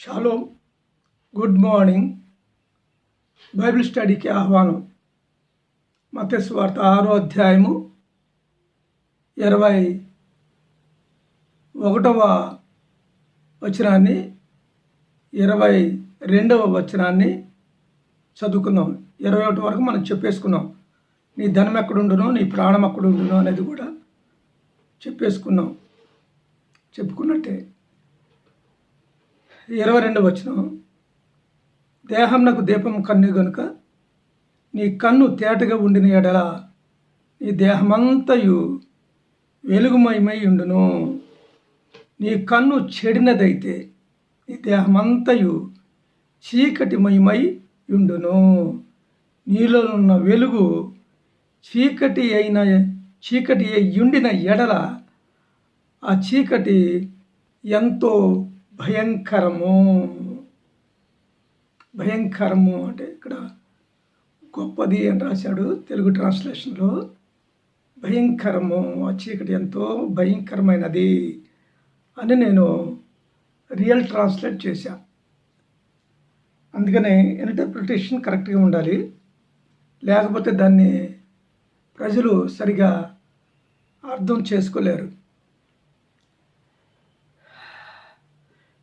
Shalom good morning Bible స్టడీకి ఆహ్వానం. మతస్వార్త ఆరో అధ్యాయము ఇరవై ఒకటవ వచనాన్ని ఇరవై రెండవ వచనాన్ని చదువుకుందాం. ఇరవై ఒకటి వరకు మనం చెప్పేసుకున్నాం. నీ ధనం ఎక్కడుండునో నీ ప్రాణం ఎక్కడుండునో అనేది కూడా చెప్పేసుకున్నాం. చెప్పుకున్నట్టే. ఇరవై రెండు వచ్చిన దేహం నాకు దీపం కన్ను గనుక నీ కన్ను తేటగా ఉండిన ఎడల నీ దేహమంతయు వెలుగుమయమై ఉండును. నీ కన్ను చెడినదైతే నీ దేహమంతయు చీకటిమయమై ఉండును. నీలో ఉన్న వెలుగు చీకటి అయిన చీకటి అయి ఉండిన ఎడల ఆ చీకటి ఎంతో భయంకరము. భయంకరము అంటే ఇక్కడ గొప్పది అని రాశాడు తెలుగు ట్రాన్స్లేషన్లో. భయంకరము ఆ చీకటి ఎంతో భయంకరమైనది అని నేను రియల్ ట్రాన్స్లేట్ చేశా. అందుకనే ఇంటర్ప్రిటేషన్ కరెక్ట్గా ఉండాలి. లేకపోతే దాన్ని ప్రజలు సరిగా అర్థం చేసుకోలేరు.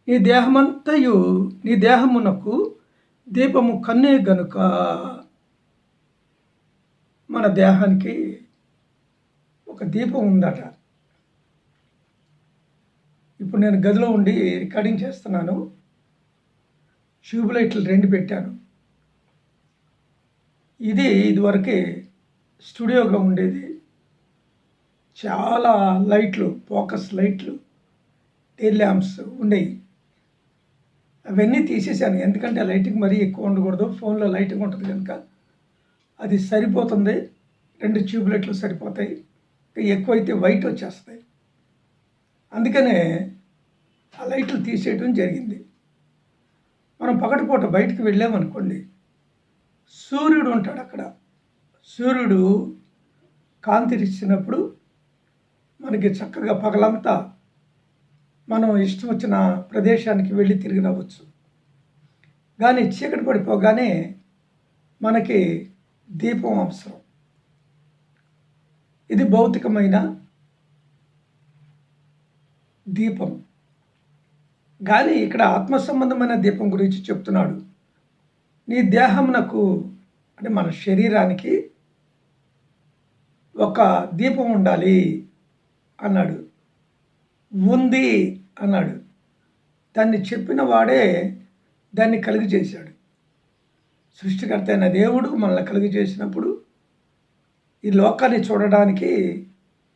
నీ దేహమంతయు నీ దేహమునకు దీపము కన్నే గనుక మన దేహానికి ఒక దీపం ఉందట. ఇప్పుడు నేను గదిలో ఉండి రికార్డింగ్ చేస్తున్నాను. ట్యూబ్ లైట్లు రెండు పెట్టాను. ఇది ఇదివరకే స్టూడియోగా ఉండేది. చాలా లైట్లు ఫోకస్ లైట్లు టైల్ ల్యాంప్స్ ఉండేవి అవన్నీ తీసేసాను ఎందుకంటే ఆ లైటింగ్ మరీ ఎక్కువ ఉండకూడదు. ఫోన్లో లైటింగ్ ఉంటుంది కనుక అది సరిపోతుంది. రెండు ట్యూబ్లైట్లు సరిపోతాయి. ఎక్కువైతే వైట్ వచ్చేస్తాయి. అందుకనే ఆ లైట్లు తీసేయడం జరిగింది. మనం పగటిపూట బయటికి వెళ్ళామనుకోండి సూర్యుడు ఉంటాడు అక్కడ. సూర్యుడు కాంతిరిచ్చినప్పుడు మనకి చక్కగా పగలంతా మనం ఇష్టం వచ్చిన ప్రదేశానికి వెళ్ళి తిరిగి రావచ్చు. కానీ చీకటి పడిపోగానే మనకి దీపం అవసరం. ఇది భౌతికమైన దీపం. కానీ ఇక్కడ ఆత్మ సంబంధమైన దీపం గురించి చెప్తున్నాడు. నీ దేహమునకు అంటే మన శరీరానికి ఒక దీపం ఉండాలి అన్నాడు. ఉంది అన్నాడు. దాన్ని చెప్పిన వాడే దాన్ని కలిగి చేశాడు. సృష్టికర్త అయిన దేవుడు మనల్ని కలిగి చేసినప్పుడు ఈ లోకాన్ని చూడడానికి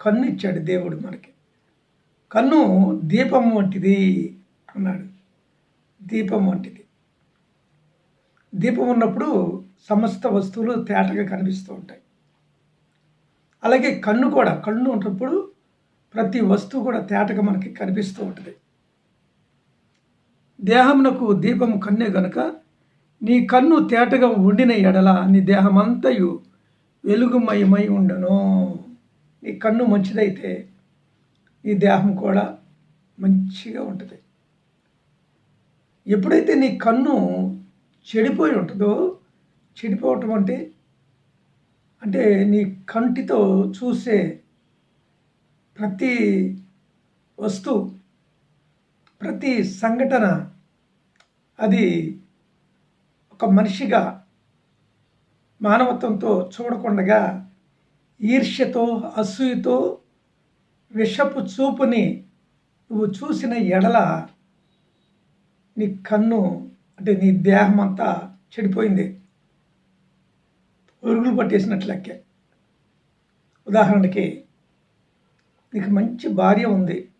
కన్ను ఇచ్చాడు దేవుడు మనకి. కన్ను దీపం వంటిది అన్నాడు. దీపం వంటిది. దీపం ఉన్నప్పుడు సమస్త వస్తువులు తేటగా కనిపిస్తూ ఉంటాయి. అలాగే కన్ను కూడా కన్ను ఉన్నప్పుడు ప్రతి వస్తువు కూడా తేటగా మనకి కనిపిస్తూ ఉంటుంది. దేహమునకు దీపము కన్నే గనుక నీ కన్ను తేటగా ఉండిన ఎడల నీ దేహమంతయు వెలుగుమయమై ఉండను. నీ కన్ను మంచిదైతే నీ దేహం కూడా మంచిగా ఉంటుంది. ఎప్పుడైతే నీ కన్ను చెడిపోయి ఉంటుందో చెడిపోవటం అంటే అంటే నీ కంటితో చూసే ప్రతి వస్తువు ప్రతి సంఘటన అది ఒక మనిషిగా మానవత్వంతో చూడకుండగా ఈర్ష్యతో అసూయతో విషపు చూపుని నువ్వు చూసిన ఎడల నీ కన్ను అంటే నీ దేహం అంతా చెడిపోయింది. పురుగులు పట్టేసినట్లెక్కే ఉదాహరణకి నీకు మంచి భార్య ఉంది.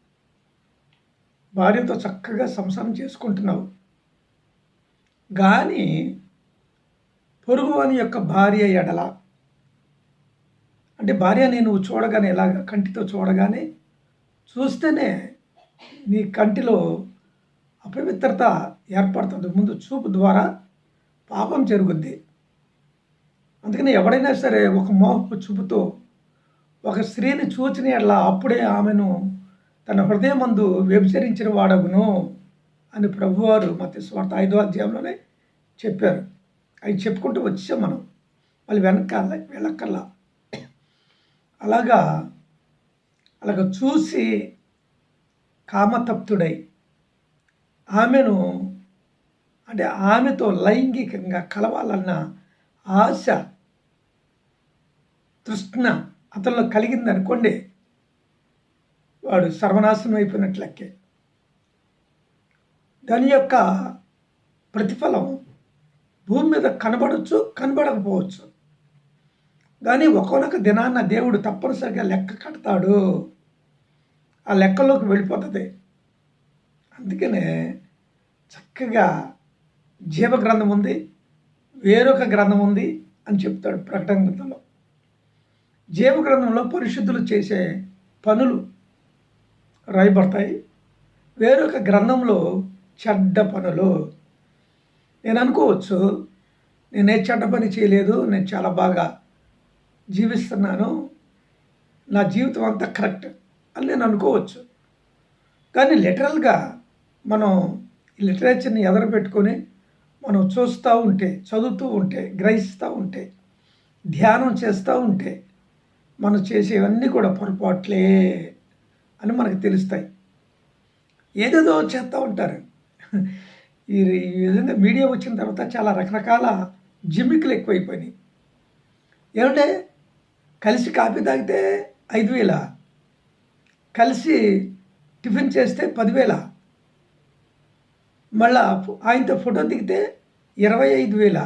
భార్యతో చక్కగా సంసారం చేసుకుంటున్నావు. కానీ పొరుగువాని యొక్క భార్య ఎడల. అంటే భార్య నేను చూడగానే ఇలాగ కంటితో చూడగానే చూస్తేనే నీ కంటిలో అపవిత్రత ఏర్పడుతుంది. ముందు చూపు ద్వారా పాపం జరుగుద్ది. అందుకని ఎవడైనా సరే ఒక మోహపు చూపుతో ఒక స్త్రీని చూచిన ఎడల అప్పుడే ఆమెను తన హృదయమందు వ్యభిచరించిన వాడగును అని ప్రభువారు మత స్వార్థ ఐదో అధ్యాయంలోనే చెప్పారు. అవి చెప్పుకుంటూ వచ్చాం మనం. మళ్ళీ వెనకాల వెళ్ళక్కల్లా అలాగా అలాగ చూసి కామతప్తుడై ఆమెను అంటే ఆమెతో లైంగికంగా కలవాలన్న ఆశ తృష్ణ అతనిలో కలిగింది అనుకోండి వాడు సర్వనాశనం అయిపోయినట్లెక్కే దాని యొక్క ప్రతిఫలం భూమి మీద కనబడవచ్చు కనబడకపోవచ్చు. కానీ ఒకనొక దినాన్న దేవుడు తప్పనిసరిగా లెక్క కడతాడు. ఆ లెక్కలోకి వెళ్ళిపోతుంది. అందుకనే చక్కగా జీవ గ్రంథం ఉంది వేరొక గ్రంథం ఉంది అని చెప్తాడు ప్రకటన గ్రంథంలో. జీవ గ్రంథంలో పరిశుద్ధులు చేసే పనులు రాయబడతాయి. వేరొక గ్రంథంలో చెడ్డ పనులు. నేను అనుకోవచ్చు నేనే చెడ్డ పని చేయలేదు నేను చాలా బాగా జీవిస్తున్నాను నా జీవితం అంతా కరెక్ట్ అని నేను అనుకోవచ్చు. కానీ లిటరల్గా మనం ఈ లిటరేచర్ని ఎదర పెట్టుకొని మనం చూస్తూ ఉంటే చదువుతూ ఉంటే గ్రహిస్తూ ఉంటే ధ్యానం చేస్తూ ఉంటే మనం చేసేవన్నీ కూడా పొరపాట్లే అని మనకు తెలుస్తాయి. ఏదేదో చేస్తూ ఉంటారు. ఈ విధంగా మీడియా వచ్చిన తర్వాత చాలా రకరకాల జిమ్మికులు ఎక్కువైపోయినాయి. ఏమంటే కలిసి కాఫీ తాగితే ఐదు వేల కలిసి టిఫిన్ చేస్తే పదివేల మళ్ళా ఆయనతో ఫోటో దిగితే ఇరవై ఐదు వేల.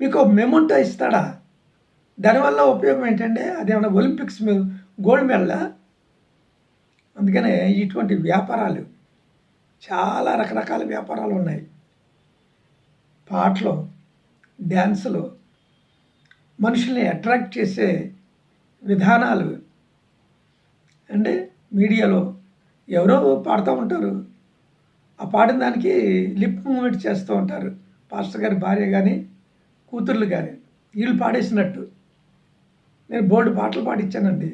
మీకు మెమొంటో ఇస్తాడా? దానివల్ల ఉపయోగం ఏంటంటే అదేమన్నా ఒలింపిక్స్ మీద గోల్డ్ మెడల్? అందుకనే ఇటువంటి వ్యాపారాలు చాలా రకరకాల వ్యాపారాలు ఉన్నాయి. పాటలు డ్యాన్సులు మనుషుల్ని అట్రాక్ట్ చేసే విధానాలు. అంటే మీడియాలో ఎవరో పాడుతూ ఉంటారు. ఆ పాడిన దానికి లిప్ మూమెంట్ చేస్తూ ఉంటారు. పాస్టర్ గారి భార్య కానీ కూతుర్లు కానీ వీళ్ళు పాడేసినట్టు. నేను బోల్డ్ పాటలు పాడించానండి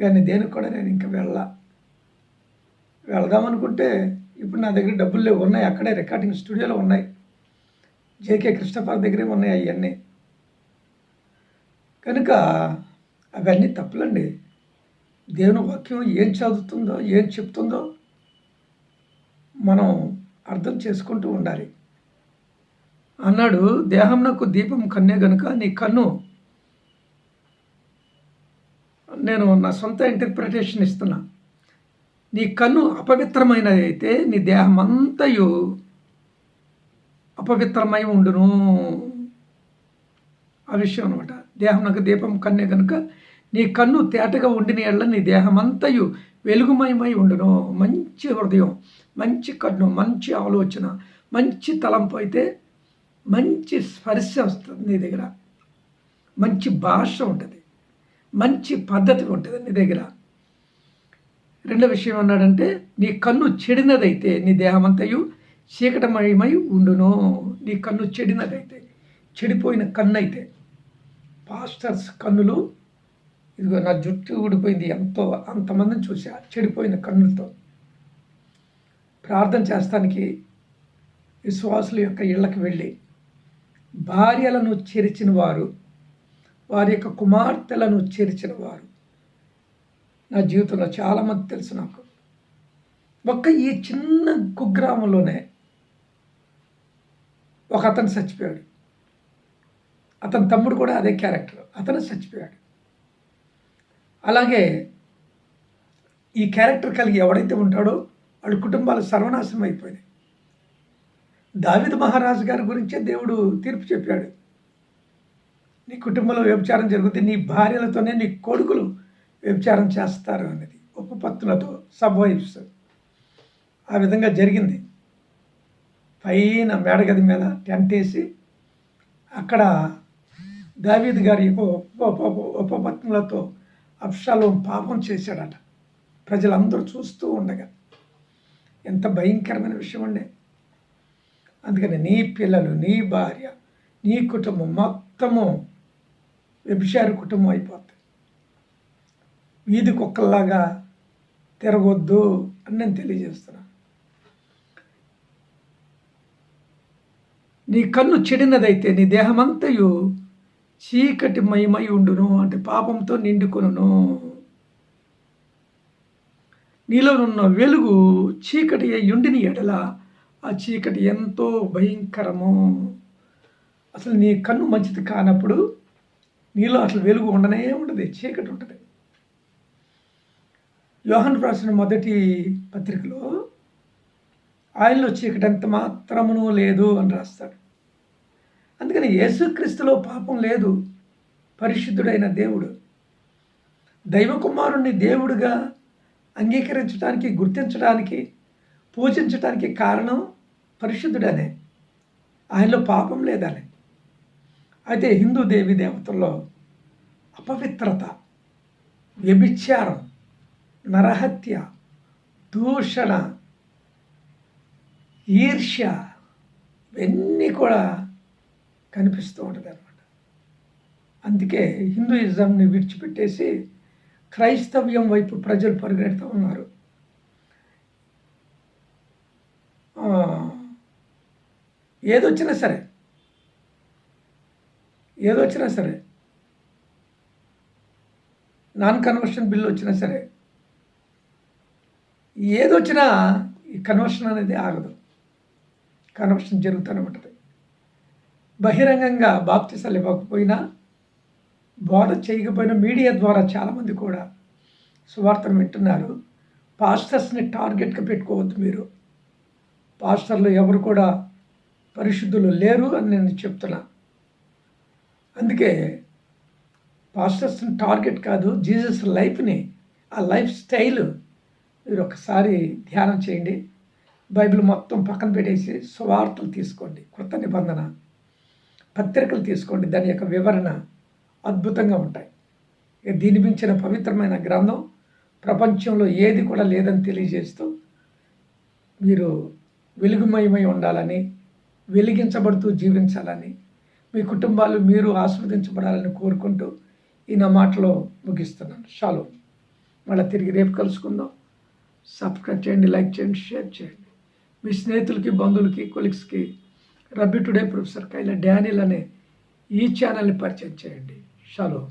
కానీ దేనికి కూడా నేను ఇంకా వెళ్ళా వెళదామనుకుంటే ఇప్పుడు నా దగ్గర డబ్బులు లేవు. ఉన్నాయి అక్కడే రికార్డింగ్ స్టూడియోలో ఉన్నాయి. జేకే కృష్ణపాల్ దగ్గరే ఉన్నాయి అవన్నీ కనుక అవన్నీ తప్పులండి. దేవుని వాక్యం ఏం చదువుతుందో ఏం చెప్తుందో మనం అర్థం చేసుకుంటూ ఉండాలి. అన్నాడు దేహం నాకు దీపం కన్నే గనుక నీ కన్ను నేను నా సొంత ఇంటర్ప్రిటేషన్ ఇస్తున్నా. నీ కన్ను అపవిత్రమైనది అయితే నీ దేహం అంతయు అపవిత్రమై ఉండును. ఆ విషయం అనమాట దేహం నాకు దీపం కన్నే కనుక నీ కన్ను తేటగా ఉండిన ఎళ్ళ నీ దేహమంతయు వెలుగుమయమై ఉండును. మంచి హృదయం మంచి కన్ను మంచి ఆలోచన మంచి తలంపు అయితే మంచి స్పర్శ వస్తుంది నీ దగ్గర. మంచి భాష ఉంటుంది. మంచి పద్ధతి ఉంటుంది నీ దగ్గర. రెండో విషయం అన్నాడంటే నీ కన్ను చెడినదైతే నీ దేహమంతయు చీకటమయమై ఉండును. నీ కన్ను చెడినదైతే చెడిపోయిన కన్ను అయితే పాస్టర్స్ కన్నులు ఇదిగో నా జుట్టు ఊడిపోయింది ఎంతో అంతమందిని చూసా చెడిపోయిన కన్నులతో. ప్రార్థన చేస్తానికి విశ్వాసుల యొక్క ఇళ్ళకి వెళ్ళి భార్యలను చెరిచిన వారు వారి యొక్క కుమార్తెలను చేర్చిన వారు. నా జీవితంలో చాలామంది తెలుసు నాకు. ఒక్క ఈ చిన్న కుగ్రామంలోనే ఒక అతను చచ్చిపోయాడు. అతని తమ్ముడు కూడా అదే క్యారెక్టర్. అతను చచ్చిపోయాడు. అలాగే ఈ క్యారెక్టర్ కలిగి ఎవడైతే ఉంటాడో వాడి కుటుంబాలు సర్వనాశనం అయిపోయినాయి. దావిద మహారాజు గారి గురించే దేవుడు తీర్పు చెప్పాడు. నీ కుటుంబంలో వ్యభిచారం జరుగుతుంది నీ భార్యలతోనే నీ కొడుకులు వ్యభిచారం చేస్తారు అనేది ఉపపత్తులతో సబ్ వైఫ్స్ ఆ విధంగా జరిగింది. పైన మేడగది మీద టెంట్ వేసి అక్కడ దావీద్ గారి ఉప ఉపపత్నులతో అప్షాలో పాపం చేశాడట. ప్రజలందరూ చూస్తూ ఉండగా ఎంత భయంకరమైన విషయం అండి. అందుకని నీ పిల్లలు నీ భార్య నీ కుటుంబం మొత్తము వ్యభిచారి కుటుంబం అయిపోతుంది వీధి కుక్కల్లాగా తిరగొద్దు అని నేను తెలియజేస్తున్నాను. నీ కన్ను చెడినదైతే నీ దేహమంతయు చీకటి మయమై ఉండును అంటే పాపంతో నిండుకొనును. నీలోనున్న వెలుగు చీకటి ఉండిని ఎడల ఆ చీకటి ఎంతో భయంకరము. అసలు నీ కన్ను మంచిది కానప్పుడు నీలో అసలు వెలుగు ఉండనే ఉంటుంది చీకటి ఉంటుంది. యోహన్ రాసిన మొదటి పత్రికలో ఆయనలో చీకటి ఎంత మాత్రమును లేదు అని రాస్తాడు. అందుకని యేసుక్రీస్తులో పాపం లేదు. పరిశుద్ధుడైన దేవుడు దైవకుమారుణ్ణి దేవుడిగా అంగీకరించడానికి గుర్తించడానికి పూజించడానికి కారణం పరిశుద్ధుడనే. ఆయనలో పాపం లేదనే. అయితే హిందూ దేవి దేవతల్లో అపవిత్రత వ్యభిచారం నరహత్య దూషణ ఈర్ష్య ఇవన్నీ కూడా కనిపిస్తూ ఉంటుంది అనమాట అందుకే హిందూయిజంని విడిచిపెట్టేసి క్రైస్తవ్యం వైపు ప్రజలు పరిగెడుతూ ఉన్నారు. ఏదొచ్చినా సరే ఏదొచ్చినా సరే నాన్ కన్వర్షన్ బిల్లు వచ్చినా సరే ఏదొచ్చినా ఈ కన్వర్షన్ అనేది ఆగదు. కన్వర్షన్ జరుగుతూనే ఉంటుంది. బహిరంగంగా బాప్తిసాలు ఇవ్వకపోయినా బోధ చేయకపోయినా మీడియా ద్వారా చాలామంది కూడా సువార్తను వింటున్నారు. పాస్టర్స్ని టార్గెట్గా పెట్టుకోవద్దు మీరు. పాస్టర్లు ఎవరు కూడా పరిశుద్ధులు లేరు అని నేను చెప్తున్నా. అందుకే పాస్టర్స్ని టార్గెట్ కాదు జీసస్ లైఫ్ని ఆ లైఫ్ స్టైల్ మీరు ఒకసారి ధ్యానం చేయండి. బైబిల్ మొత్తం పక్కన పెట్టేసి సువార్తలు తీసుకోండి కొత్త నిబంధన పత్రికలు తీసుకోండి దాని యొక్క వివరణ అద్భుతంగా ఉంటాయి. దీని మించిన పవిత్రమైన గ్రంథం ప్రపంచంలో ఏది కూడా లేదని తెలియజేస్తూ మీరు వెలుగుమయమై ఉండాలని వెలిగించబడుతూ జీవించాలని మీ కుటుంబాలు మీరు ఆస్వాదించబడాలని కోరుకుంటూ ఈ నా మాటలో ముగిస్తున్నాను. షాలో. మళ్ళీ తిరిగి రేపు కలుసుకుందాం. సబ్స్క్రైబ్ చేయండి లైక్ చేయండి షేర్ చేయండి. మీ స్నేహితులకి బంధువులకి కొలిక్స్కి Rabbi today professor Kayla Daniel అనే ఈ ఛానల్ని పరిచయం చేయండి. షాలో.